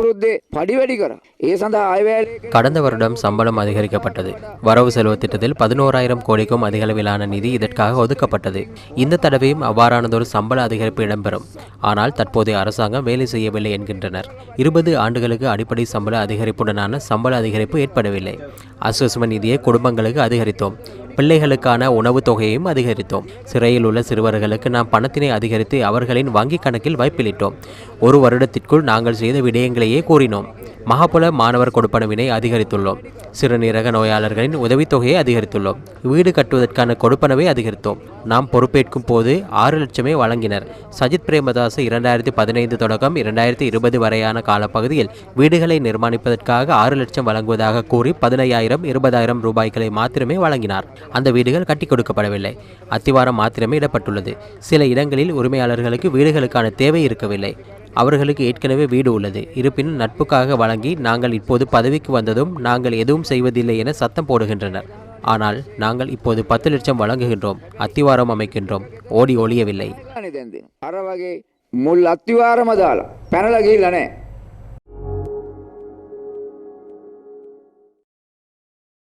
අවුරුද්දේ පඩි වැඩි කර. ඒ සඳහා අයවැලේ கடந்த வருடம் சம்பளம் அதிகரிக்கப்பட்டது வரவு செலவு திட்டத்தில் பதினோராயிரம் கோடிக்கும் அதிகளவிலான நிதி இதற்காக ஒதுக்கப்பட்டது இந்த தடவையும் அவ்வாறானதொரு சம்பள அதிகரிப்பு இடம்பெறும் ஆனால் தற்போதைய அரசாங்கம் வேலை செய்யவில்லை என்கின்றனர் இருபது ஆண்டுகளுக்கு அடிப்படை சம்பள அதிகரிப்புடனான சம்பள அதிகரிப்பு ஏற்படவில்லை அஸ்வஸ்ம நிதியை குடும்பங்களுக்கு அதிகரித்தோம் பிள்ளைகளுக்கான உணவுத் தொகையையும் அதிகரித்தோம். சிறையில் உள்ள சிறுவர்களுக்கு நாம் பணத்தினை அதிகரித்து அவர்களின் வங்கிக் கணக்கில் வைப்பிலிட்டோம் ஒரு வருடத்திற்குள் நாங்கள் செய்த விடயங்களையே கூறினோம். மகாபுல மாணவர் கொடுப்பனவினை அதிகரித்துள்ளோம். சிறுநீரக நோயாளர்களின் உதவித்தொகையை அதிகரித்துள்ளோம். வீடு கட்டுவதற்கான கொடுப்பனவை அதிகரித்தோம். நாம் பொறுப்பேற்கும் போது ஆறு லட்சமே வழங்கினர். சஜித் பிரேமதாஸ் இரண்டாயிரத்தி பதினைந்து தொடக்கம் இரண்டாயிரத்தி இருபது வரையான காலப்பகுதியில் வீடுகளை நிர்மாணிப்பதற்காக ஆறு லட்சம் வழங்குவதாக கூறி பதினையாயிரம் இருபதாயிரம் ரூபாய்களை மாத்திரமே வழங்கினார். அந்த வீடுகள் கட்டி கொடுக்கப்படவில்லை. அத்திவாரம் மாத்திரமே இடப்பட்டுள்ளது. சில இடங்களில் உரிமையாளர்களுக்கு வீடுகளுக்கான தேவை இருக்கவில்லை. அவர்களுக்கு ஏற்கனவே வீடு உள்ளது. இருப்பினும் நட்புக்காக வழங்கி நாங்கள் இப்போது பதவிக்கு வந்ததும் நாங்கள் எதுவும் செய்வதில்லை என சத்தம் போடுகின்றனர். ஆனால் நாங்கள் இப்போது பத்து லட்சம் வழங்குகின்றோம் அத்திவாரம் அமைக்கின்றோம். ஓடி ஒழியவில்லை முள் அத்திவாரம் அதால் பெனலகையில் அணை